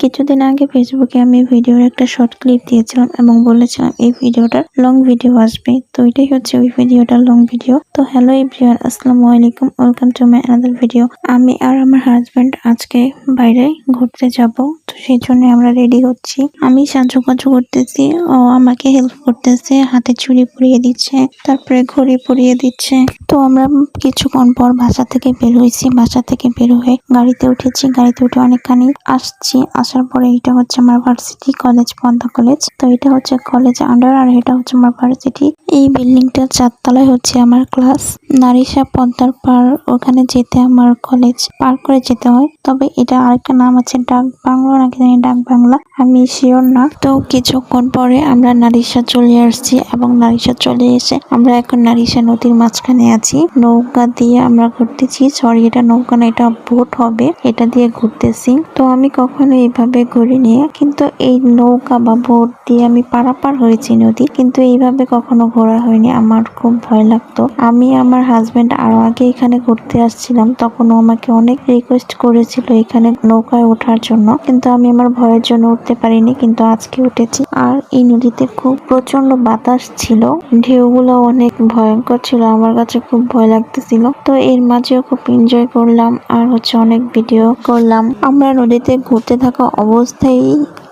কিছুদিন আগে ফেসবুকে আমি ভিডিওর একটা শর্ট ক্লিপ দিয়েছিলাম এবং বলেছিলাম, এই ভিডিওটার লং ভিডিও আসবে। তো এটাই হচ্ছে ওই ভিডিওটার লং ভিডিও তো হ্যালো এভরিওয়ান আসসালামু আলাইকুম। Welcome to my another video আমি আর আমার হাজবেন্ড আজকে বাইরে ঘুরতে যাব, তো সেই জন্য আমরা রেডি হচ্ছি। আমি সাজুগুজু করতেছি, ও আমাকে হেল্প করতেছে, হাতে চুড়ি পরিয়ে দিচ্ছে, তারপরে ঘড়ি পরিয়ে দিচ্ছে। তো আমরা কিছুক্ষণ পর বাসা থেকে বের হয়েছি। বাসা থেকে বের হয়ে গাড়িতে উঠেছি। গাড়িতে উঠে অনেকখানি আসছি। আসার পরে এটা হচ্ছে আমার ভার্সিটি কলেজ পদ্মা কলেজ তো এটা হচ্ছে কলেজ আন্ডার আর এটা হচ্ছে আমার ভার্সিটি এই বিল্ডিংটা চারতলায় হচ্ছে আমার ক্লাস নারিশা পদ্মার পার ওখানে যেতে আমার কলেজ পার করে যেতে হয়। তবে এটা আরেকটা নাম আছে ডাক বাংলো নাকি জানি ডাক বাংলা। আমি শিওর না। তো কিছুক্ষণ পরে আমরা নারিশা চলে আসছি এবং নারিশা চলে এসে আমরা এখন নারিশা নদীর মাঝখানে আছি। নৌকা দিয়ে আমরা ঘুরতেছি। সরি এটা নৌকা না, এটা বোট হবে। এটা দিয়ে ঘুরতেছি। তো আমি কখনো এইভাবে ঘুরে নিয়ে, কিন্তু এই নৌকা বা বোট দিয়ে আমি পারাপার হয়েছি নদী, কিন্তু এইভাবে কখনো ঘোরা হয়নি। আমার খুব ভয় লাগতো। আমি আমার হাজবেন্ড আরও আগে এখানে ঘুরতে আসছিলাম তখন আমাকে অনেক রিকোয়েস্ট করেছিল এখানে নৌকায় ওঠার জন্য, কিন্তু আমি আমার ভয়ের জন্য উঠতে পারিনি, কিন্তু আজকে উঠেছি। আর এই নদীতে খুব প্রচণ্ড বাতাস ছিল, ঢেউগুলো অনেক ভয়ঙ্কর ছিল, আমার কাছে খুব ভয় লাগতেছিল। তো এর মাঝেও খুব এনজয় করলাম, আর হচ্ছে অনেক ভিডিও করলাম। আমরা নদীতে ঘুরতে থাকা অবস্থায়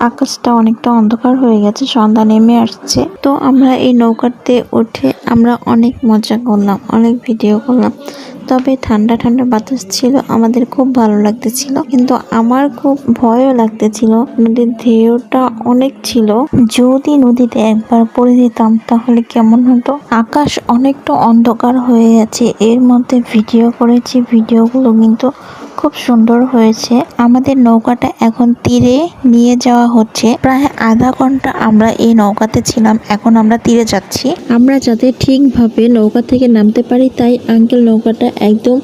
আকাশটা অনেকটা অন্ধকার হয়ে গেছে, সন্ধ্যা নেমে আসছে। তো আমরা এই নৌকাতে উঠে আমরা অনেক মজা করলাম, অনেক ভিডিও করলাম। তবে ঠান্ডা ঠান্ডা বাতাস ছিল, আমাদের খুব ভালো লাগতেছিল। কিন্তু আমার খুব ভয়ও লাগতেছিল, নদীর ঢেউটা অনেক ছিল। যদি নদীতে একবার পড়ে যেতাম তাহলে কেমন হতো? আকাশ অনেকটা অন্ধকার হয়ে গেছে, এর মধ্যে ভিডিও করেছি ভিডিওগুলো কিন্তু খুব সুন্দর হয়েছে। আমাদের নৌকাটা এখন তীরে নিয়ে যাওয়া হচ্ছে। প্রায় আধা ঘণ্টা আমরা এই নৌকাতে ছিলাম এখন আমরা তীরে যাচ্ছি। আমরা যাতে ঠিকভাবে নৌকা থেকে নামতে পারি তাই আঙ্কেল নৌকাটা একদম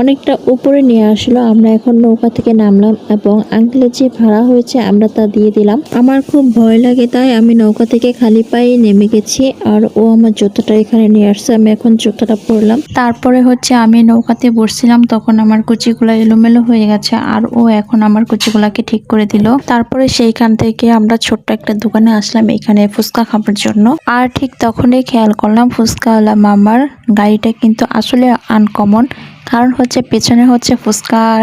অনেকটা উপরে নিয়ে আসলো। আমরা এখন নৌকা থেকে নামলাম এবং আঙ্কেলের যে ভাড়া হয়েছে আমরা তা দিয়ে দিলাম। আমার খুব ভয় লাগে তাই আমি নৌকা থেকে খালি পায়ে নেমে গেছি আর ও আমার জুতোটা এখানে নিয়ে আসছে আমি এখন জুতোটা পরলাম। তারপরে হচ্ছে আমি নৌকাতে বসছিলাম তখন আমার কুচিগুলো এলোমেলো হয়ে গেছে আর ও এখন আমার কুচিগুলাকে ঠিক করে দিল। তারপরে সেইখান থেকে আমরা ছোট্ট একটা দোকানে আসলাম এখানে ফুচকা খাবার জন্য। আর ঠিক তখনই খেয়াল করলাম ফুচকাওয়ালা মামার গাড়িটা কিন্তু আসলে আনকমন কারণ হচ্ছে পেছনে হচ্ছে ফুচকার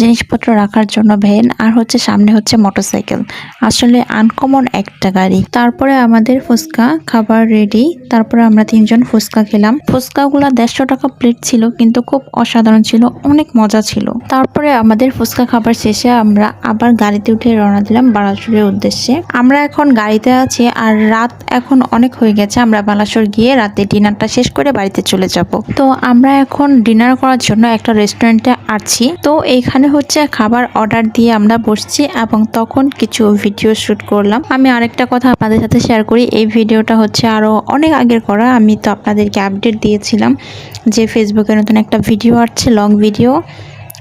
জিনিসপত্র রাখার জন্য ভ্যান, আর হচ্ছে সামনে হচ্ছে মোটরসাইকেল। আসলে আনকমন একটা গাড়ি। তারপরে আমাদের ফুচকা খাবার রেডি তারপরে আমরা তিনজন ফুচকা খেলাম। ফুচকাগুলো দেড়শো টাকা প্লেট ছিল, কিন্তু খুব অসাধারণ ছিল, অনেক মজা ছিল। তারপরে আমাদের ফুচকা খাবার শেষে আমরা আবার গাড়িতে উঠে রওনা দিলাম বালাসুরের উদ্দেশ্যে। আমরা এখন গাড়িতে আছি, আর রাত এখন অনেক হয়ে গেছে, আমরা বালাসুর গিয়ে রাতে ডিনারটা শেষ করে বাড়িতে চলে যাব। তো আমরা এখন ডিনার করার জন্য একটা রেস্টুরেন্টে আছি। তো এইখানে হচ্ছে খাবার অর্ডার দিয়ে আমরা বসছি এবং তখন কিছু ভিডিও শ্যুট করলাম। আমি আরেকটা কথা আপনাদের সাথে শেয়ার করি। এই ভিডিওটা হচ্ছে আরও অনেক আগের করা। আমি তো আপনাদেরকে আপডেট দিয়েছিলাম যে ফেসবুকে নতুন একটা ভিডিও আসছে লং ভিডিও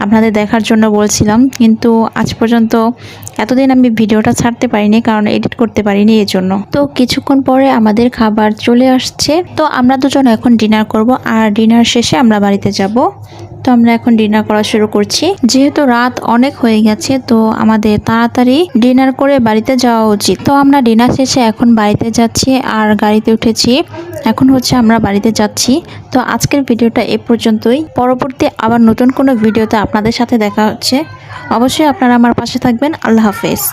আপনাদের দেখার জন্য বলছিলাম, কিন্তু আজ পর্যন্ত এতদিন আমি ভিডিওটা ছাড়তে পারিনি, কারণ এডিট করতে পারিনি এর জন্য তো কিছুক্ষণ পরে আমাদের খাবার চলে আসছে। তো আমরা দুজন এখন ডিনার করব, আর ডিনার শেষে আমরা বাড়িতে যাব। তো আমরা এখন ডিনার করা শুরু করছি। যেহেতু রাত অনেক হয়ে গেছে, তো আমাদের তাড়াতাড়ি ডিনার করে বাড়িতে যাওয়া উচিত। তো আমরা ডিনার শেষে এখন বাড়িতে যাচ্ছি আর গাড়িতে উঠেছি। এখন হচ্ছে আমরা বাড়িতে যাচ্ছি। তো আজকের ভিডিওটা এ পর্যন্তই। পরবর্তী আবার নতুন কোনো ভিডিওতে আপনাদের সাথে দেখা হচ্ছে। অবশ্যই আপনারা আমার পাশে থাকবেন। আল্লাহ হাফেজ।